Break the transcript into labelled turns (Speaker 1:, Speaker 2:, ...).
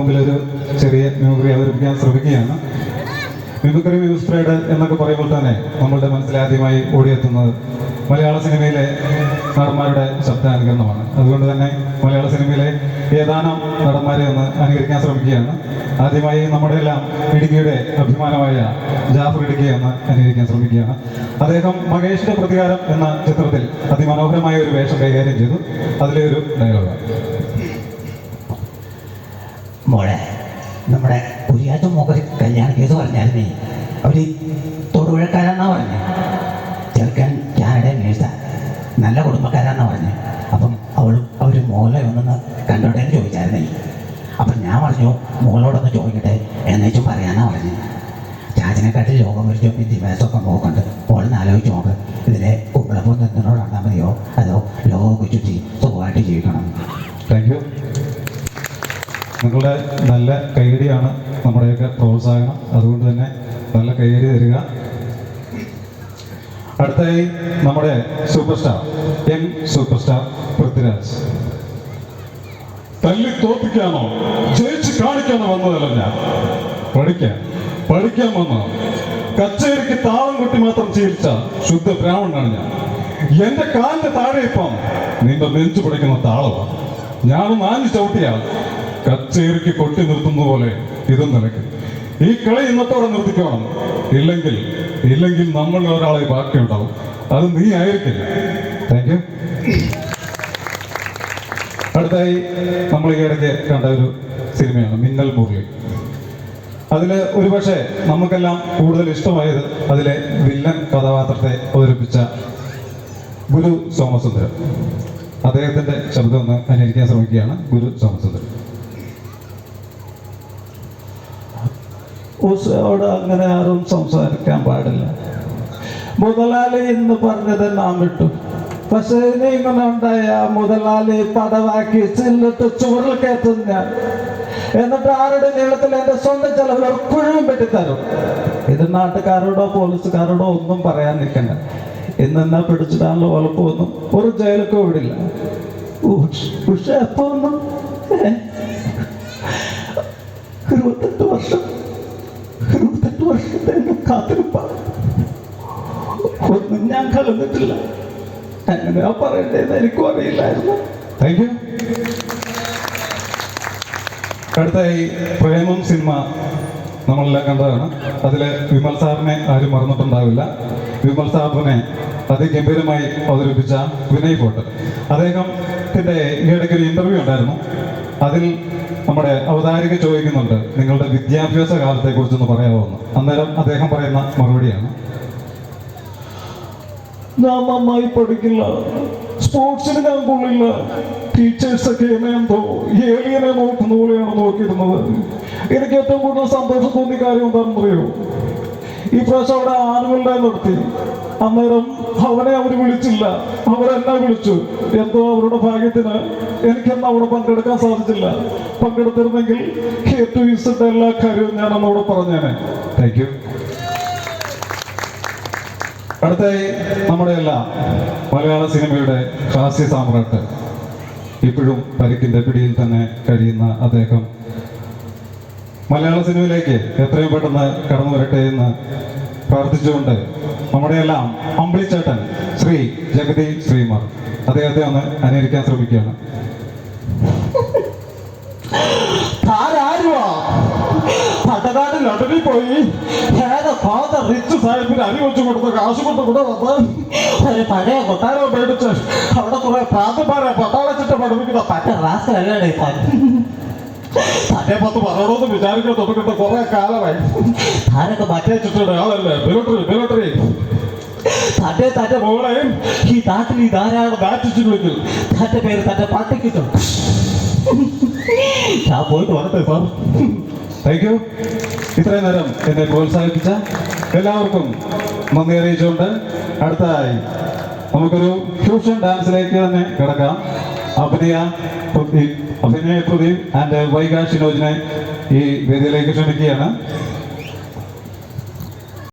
Speaker 1: മുമ്പിൽ ഒരു ചെറിയ മ്യൂമറി അവതരിപ്പിക്കാൻ ശ്രമിക്കുകയാണ്. മിമിക്രി മ്യൂസ്ട്രേഡ് എന്നൊക്കെ പറയുമ്പോൾ തന്നെ നമ്മളുടെ മനസ്സിൽ ആദ്യമായി ഓടിയെത്തുന്നത് മലയാള സിനിമയിലെ നടന്മാരുടെ ശബ്ദാനുകരണമാണ് അതുകൊണ്ട് തന്നെ മലയാള സിനിമയിലെ ഏതാനും നടന്മാരെ ഒന്ന് അനുകരിക്കാൻ ശ്രമിക്കുകയാണ്. ആദ്യമായി നമ്മുടെ എല്ലാം ഇടുക്കിയുടെ അഭിമാനമായ ജാഫർ ഇടുക്കി എന്ന് അനുകരിക്കാൻ ശ്രമിക്കുകയാണ്. അദ്ദേഹം മഹേഷിന്റെ പ്രതികാരം എന്ന ചിത്രത്തിൽ അതിമനോഹരമായ ഒരു വേഷം കൈകാര്യം ചെയ്തു. അതിലെ ഒരു ഡയലോഗാണ്
Speaker 2: കേസ് പറഞ്ഞായിരുന്നേ അവർ തൊടുപുഴക്കാരാന്നാ പറഞ്ഞു. ചെറുക്കൻ ഞാനിടെ നേഴ്സ. നല്ല കുടുംബക്കാരാന്നാ പറഞ്ഞു. അപ്പം അവളും അവർ മോളെ ഒന്നൊന്ന് കണ്ടോട്ടെ എന്ന് ചോദിച്ചായിരുന്നേ. അപ്പം ഞാൻ പറഞ്ഞു മോളോടൊന്ന് ചോദിക്കട്ടെ എന്നേച്ചും പറയാനാ പറഞ്ഞു. ചാച്ചനെക്കാട്ടിൽ ലോകം ഒരു ചോപ്പി ദിവസമൊക്കെ നോക്കുന്നുണ്ട്. മോളെന്ന് ആലോചിച്ച് നോക്ക്. ഇതിലെ കുമ്പളപ്പം നിന്നോട് നടന്നാൽ മതിയോ? അതോ ലോകം ചുറ്റി സുഖമായിട്ട് ജീവിക്കണം?
Speaker 1: താങ്ക് യു നിങ്ങളുടെ നല്ല കൈയടിയാണ് നമ്മുടെയൊക്കെ പ്രോത്സാഹനം. അതുകൊണ്ട് തന്നെ നല്ല കൈയടി തരിക. അടുത്തായി നമ്മുടെ super star young super star Prithviraj. തല്ലി തോപ്പിക്കാനോ ജയിച്ച് കാണിക്കാനോ വന്നതല്ല ഞാൻ. പഠിക്കാൻ പഠിക്കാൻ വന്നോ? കച്ചേരിക്ക് താളം കൊട്ടി മാത്രം ചികിത്സ ശുദ്ധ ബ്രാഹ്മണനാണ് ഞാൻ. എന്റെ കാലിന്റെ താഴെ ഇപ്പം നിന്റെ നെഞ്ചു പിടിക്കുന്ന താളമാണ് ഞാനൊന്ന് ആഞ്ഞു ചവിട്ടിയാൽ കച്ചേരിക്ക് കൊട്ടി നിർത്തുന്ന പോലെ ഇതും നിലയ്ക്കും. ഈ കളി ഇന്നത്തോടെ നിർത്തിക്കണം. ഇല്ലെങ്കിൽ ഇല്ലെങ്കിൽ നമ്മൾ ഒരാളെ ബാക്കിയുണ്ടാവും. അത് നീ ആയിരിക്കില്ല. താങ്ക് യു അടുത്തായി നമ്മൾ ഈ ഇടയ്ക്ക് കണ്ട ഒരു സിനിമയാണ് മിന്നൽ മുരളി അതിൽ ഒരുപക്ഷെ നമുക്കെല്ലാം കൂടുതൽ ഇഷ്ടമായത് അതിലെ വില്ലൻ കഥാപാത്രത്തെ അവതരിപ്പിച്ച ഗുരു സോമസുന്ദരം അദ്ദേഹത്തിന്റെ ശബ്ദം ഒന്ന് അനുകരിക്കാൻ ശ്രമിക്കുകയാണ് ഗുരു സോമസുന്ദരം
Speaker 3: ഉഷയോട് അങ്ങനെ ആരും സംസാരിക്കാൻ പാടില്ല. മുതലാളി എന്ന് പറഞ്ഞത് നാം വിട്ടു. പക്ഷേ ഇനി ഇങ്ങനെ ഉണ്ടായ മുതലാളി പടവാക്കി ചെല്ലിട്ട് ചോറിൽ ഞാൻ. എന്നിട്ട് ആരുടെ നീളത്തിൽ എന്റെ സ്വന്തം ഒരു കുഴിയും വെട്ടിത്തരും. ഇത് നാട്ടുകാരോടോ പോലീസുകാരോടോ ഒന്നും പറയാൻ നിൽക്കണ്ട. എന്നെ പിടിച്ചിട്ടാണല്ലോ ഉറപ്പൊന്നും ഒരു ജയിലൊക്കെ വിടില്ല. പക്ഷെ എപ്പോ ഒന്നും ഇരുപത്തെട്ട് വർഷം. എന്റെ കാത്തിരിപ്പാണ് ഒന്നും ഞാൻ കലർന്നിട്ടില്ല. എങ്ങനെയാ പറയണ്ടേന്ന് എനിക്കും അറിയില്ലായിരുന്നു.
Speaker 1: താങ്ക് യു അടുത്തായി പ്രേമം സിനിമ നമ്മളെല്ലാം കണ്ടതാണ്. അതിൽ വിമൽ സാറിനെ ആരും മറന്നിട്ടുണ്ടാവില്ല. വിമൽ സാറിനെ അതിഗംഭീരമായി അവതരിപ്പിച്ച വിനയ് പോട്ട്. അദ്ദേഹത്തിന്റെ ഈയിടയ്ക്ക് ഒരു ഇന്റർവ്യൂ ഉണ്ടായിരുന്നു. അതിൽ നമ്മുടെ അവതാരിക ചോദിക്കുന്നുണ്ട്. നിങ്ങളുടെ വിദ്യാഭ്യാസ കാലത്തെ കുറിച്ചൊന്ന് പറയാമോ? എന്ന് അന്നേരം അദ്ദേഹം പറയുന്ന മറുപടിയാണ്.
Speaker 3: ഞാൻ നന്നായി പഠിക്കില്ല. സ്പോർട്സിന് ഞാൻ കൊള്ളില്ല. ടീച്ചേഴ്സൊക്കെ എന്നെ എന്തോ ഏലിയനെ നോക്കുന്ന പോലെയാണ് നോക്കിയിരുന്നത്. എനിക്ക് ഏറ്റവും കൂടുതൽ സന്തോഷം തോന്നിയ കാര്യം എന്താണെന്ന് അറിയോ ഈ പ്രാവശ്യം അവിടെ ആനുവൽ ഡേ നടത്തി. അന്നേരം അവനെ അവർ വിളിച്ചില്ല. അവരെന്നെ വിളിച്ചു. എന്തോ അവരുടെ ഭാഗ്യത്തിന് എനിക്കെന്ന് അവിടെ പങ്കെടുക്കാൻ സാധിച്ചില്ല. പങ്കെടുത്തിരുന്നെങ്കിൽ എല്ലാ കാര്യവും ഞാൻ അന്നവിടെ പറഞ്ഞേനെ.
Speaker 1: താങ്ക് യു അടുത്തായി നമ്മുടെ എല്ലാം മലയാള സിനിമയുടെ ഹാസ്യ സാമ്രാട്ട്. ഇപ്പോഴും പരിക്കിന്റെ പിടിയിൽ തന്നെ കഴിയുന്ന അദ്ദേഹം. മലയാള സിനിമയിലേക്ക് എത്രയും പെട്ടെന്ന് കടന്നു വരട്ടെ എന്ന് പ്രാർത്ഥിച്ചുകൊണ്ട് നമ്മുടെ എല്ലാം അമ്പിളിച്ചേട്ടൻ ശ്രീ ജഗതി ശ്രീമാർ അദ്ദേഹത്തെ ഒന്ന് അനുകരിക്കാൻ ശ്രമിക്കുകയാണ്.
Speaker 3: പട്ടനാട് ലണ്ടനിൽ പോയി. ഏത് ഫാദർ റിച്ച് സാഹിബിന് അരി വെച്ച് കൊടുത്ത കാശ് കൊണ്ട് കൂടെ വന്ന് ഒരു പഴയ കൊട്ടാരം മേടിച്ച് അവിടെ കുറെ പ്രാന്തന്മാരെ പട്ടാളച്ചിട്ട് പഠിപ്പിക്കുന്ന പറ്റ റാസ്കല്ലേ തന്റെ പത്ത് പറയണമെന്ന് വിചാരിക്കാൻ തുടങ്ങിയിട്ട് കുറെ കാലമായി. താനൊക്കെ മറ്റേ ചുറ്റുള്ള ആളല്ലേ? മിലിറ്ററി മിലിറ്ററി തന്റെ തന്റെ മോളെയും ഈ നാട്ടിൽ ഈ ധാരാളം ബാറ്റിച്ച് വിളിക്കും. തന്റെ പേര് തന്റെ പട്ടിക്കിട്ടും ഞാൻ പോയിട്ട് വരട്ടെ സാർ.
Speaker 1: താങ്ക് യു ഇത്രയും നേരം എന്നെ പ്രോത്സാഹിപ്പിച്ച എല്ലാവർക്കും നന്ദി അറിയിച്ചുകൊണ്ട് അടുത്തതായി നമുക്കൊരു ഫ്യൂഷൻ ഡാൻസിലേക്ക് തന്നെ കിടക്കാം. അഭിനയ അഭിനയ പ്രദീപ് ആൻഡ് വൈകാ ഷിനോജിനെ ഈ വേദിയിലേക്ക് ക്ഷണിക്കുകയാണ്.